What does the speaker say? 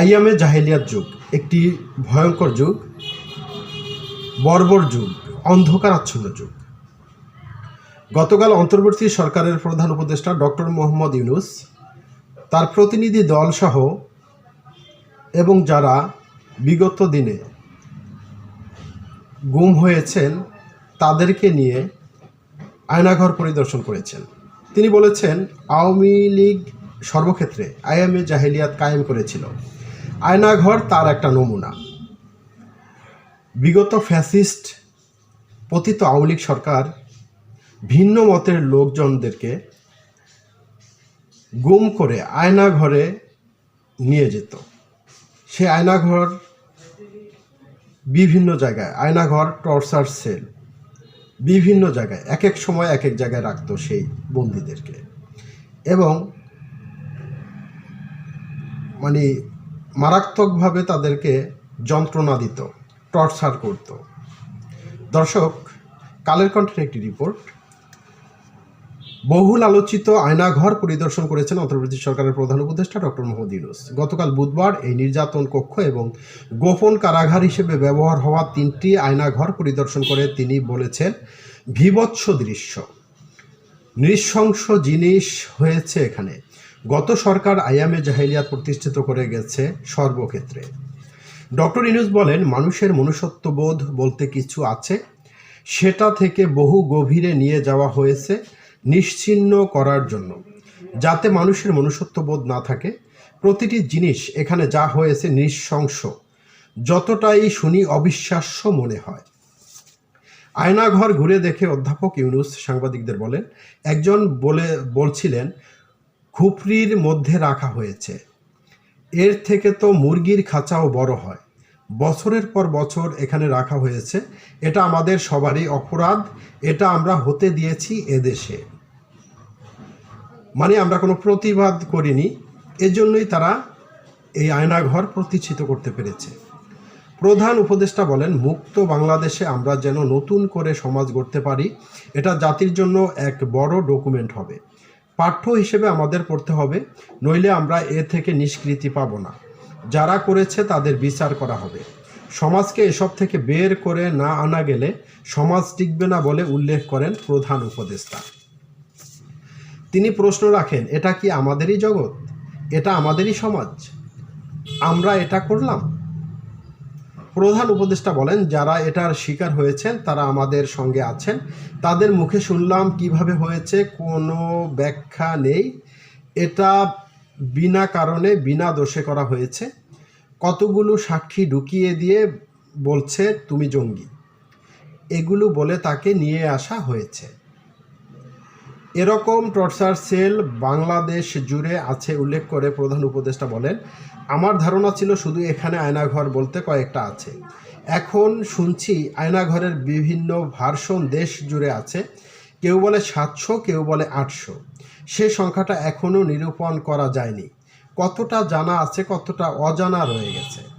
আইয়ামে জাহেলিয়াত যুগ, একটি ভয়ঙ্কর যুগ, বর্বর যুগ অন্ধকার অন্ধকারাচ্ছন্ন যুগ। গতকাল অন্তর্বর্তী সরকারের প্রধান উপদেষ্টা ডক্টর মোহাম্মদ ইউনুস, তার প্রতিনিধি দলসহ এবং যারা বিগত দিনে গুম হয়েছেন, তাদেরকে নিয়ে আয়নাঘর পরিদর্শন করেছেন। তিনি বলেছেন, আওয়ামী লীগ সর্বক্ষেত্রে আইএমএ জাহেলিয়াত কায়েম করেছিল। আয়নাঘর তার একটা নমুনা। বিগত ফ্যাসিস্ট পতিত আওয়ামী লীগ সরকার ভিন্ন মতের লোকজনদেরকে গুম করে আয়নাঘরে নিয়ে যেত। সে আয়নাঘর বিভিন্ন জায়গায়, আয়নাঘর, টর্চার সেল, বিভিন্ন জায়গায়, এক এক সময় এক এক জায়গায় রাখতো সেই বন্দীদেরকে। এবং মানে মারাত্মকভাবে তাদেরকে যন্ত্রণা দিত, টর্চার করত। দর্শক, কালের কণ্ঠের একটি রিপোর্ট। বহুল আলোচিত আয়নাঘর পরিদর্শন করেছেন অন্তর্বর্তী সরকারের প্রধান উপদেষ্টা ডক্টর মোহাম্মদ ইউনুস। গতকাল বুধবার এই নির্যাতন কক্ষ এবং গোপন কারাগার হিসেবে ব্যবহার হওয়া তিনটি আয়নাঘর পরিদর্শন করে তিনি বলেছেন ভীবৎস দৃশ্য। নৃশংস জিনিস হয়েছে এখানে। গত সরকার আয়ামে জাহেলিয়াত প্রতিষ্ঠিত করে গেছে সর্বক্ষেত্রে। ডক্টর ইনুস বলেন, মানুষের মনুষ্যত্ববোধ বলতে কিছু আছে। সেটা থেকে বহু গভীরে নিয়ে যাওয়া হয়েছে নিশ্চিহ্ন করার জন্য। যাতে মানুষের মনুষ্যত্ববোধ না থাকে, প্রতিটি জিনিস এখানে যা হয়েছে নৃশংস। যতটাই শুনি অবিশ্বাস্য মনে হয়। আয়নাঘর ঘুরে দেখে অধ্যাপক ইউনুস সাংবাদিকদের বলেন, একজন বলে, বলছিলেন খুপরির মধ্যে রাখা হয়েছে। এর থেকে তো মুরগির খাঁচাও বড় হয়। বছরের পর বছর এখানে রাখা হয়েছে। এটা আমাদের সবারই অপরাধ। এটা আমরা হতে দিয়েছি এদেশে মানে আমরা কোনো প্রতিবাদ করিনি। এজন্যই তারা এই আয়নাঘর প্রতিষ্ঠিত করতে পেরেছে। প্রধান উপদেষ্টা বলেন, মুক্ত বাংলাদেশে আমরা যেন নতুন করে সমাজ গড়তে পারি, এটা জাতির জন্য এক বড় ডকুমেন্ট হবে। পাঠ্য হিসেবে আমাদের পড়তে হবে, নইলে আমরা এ থেকে নিষ্কৃতি পাব না। যারা করেছে তাদের বিচার করা হবে। সমাজকে এসব থেকে বের করে না আনা গেলে সমাজ টিকবে না বলে উল্লেখ করেন প্রধান উপদেষ্টা। তিনি প্রশ্ন রাখেন, এটা কি আমাদেরই জগৎ? এটা আমাদেরই সমাজ? আমরা এটা করলাম? প্রধান উপদেষ্টা বলেন, যারা এটার শিকার হয়েছেন, তারা আমাদের সঙ্গে আছেন। তাদের মুখে শুনলাম কীভাবে হয়েছে, কোনো ব্যাখ্যা নেই। এটা বিনা কারণে, বিনা দোষে করা হয়েছে। কতগুলো সাক্ষী ঢুকিয়ে দিয়ে বলছে, তুমি জঙ্গি। এগুলো বলে তাকে নিয়ে আসা হয়েছে। এরকম টর্চার সেল বাংলাদেশ জুড়ে আছে উল্লেখ করে প্রধান উপদেষ্টা বলেন। আমার ধারণা ছিল শুধু এখানে আয়নাঘর বলতে কয়েকটা আছে। এখন শুনছি আয়নাঘরের বিভিন্ন ভার্সন দেশ জুড়ে আছে। কেউ বলে সাতশো, কেউ বলে আটশো। সে সংখ্যাটা এখনও নিরূপণ করা যায়নি। কতটা জানা আছে, কতটা অজানা রয়ে গেছে।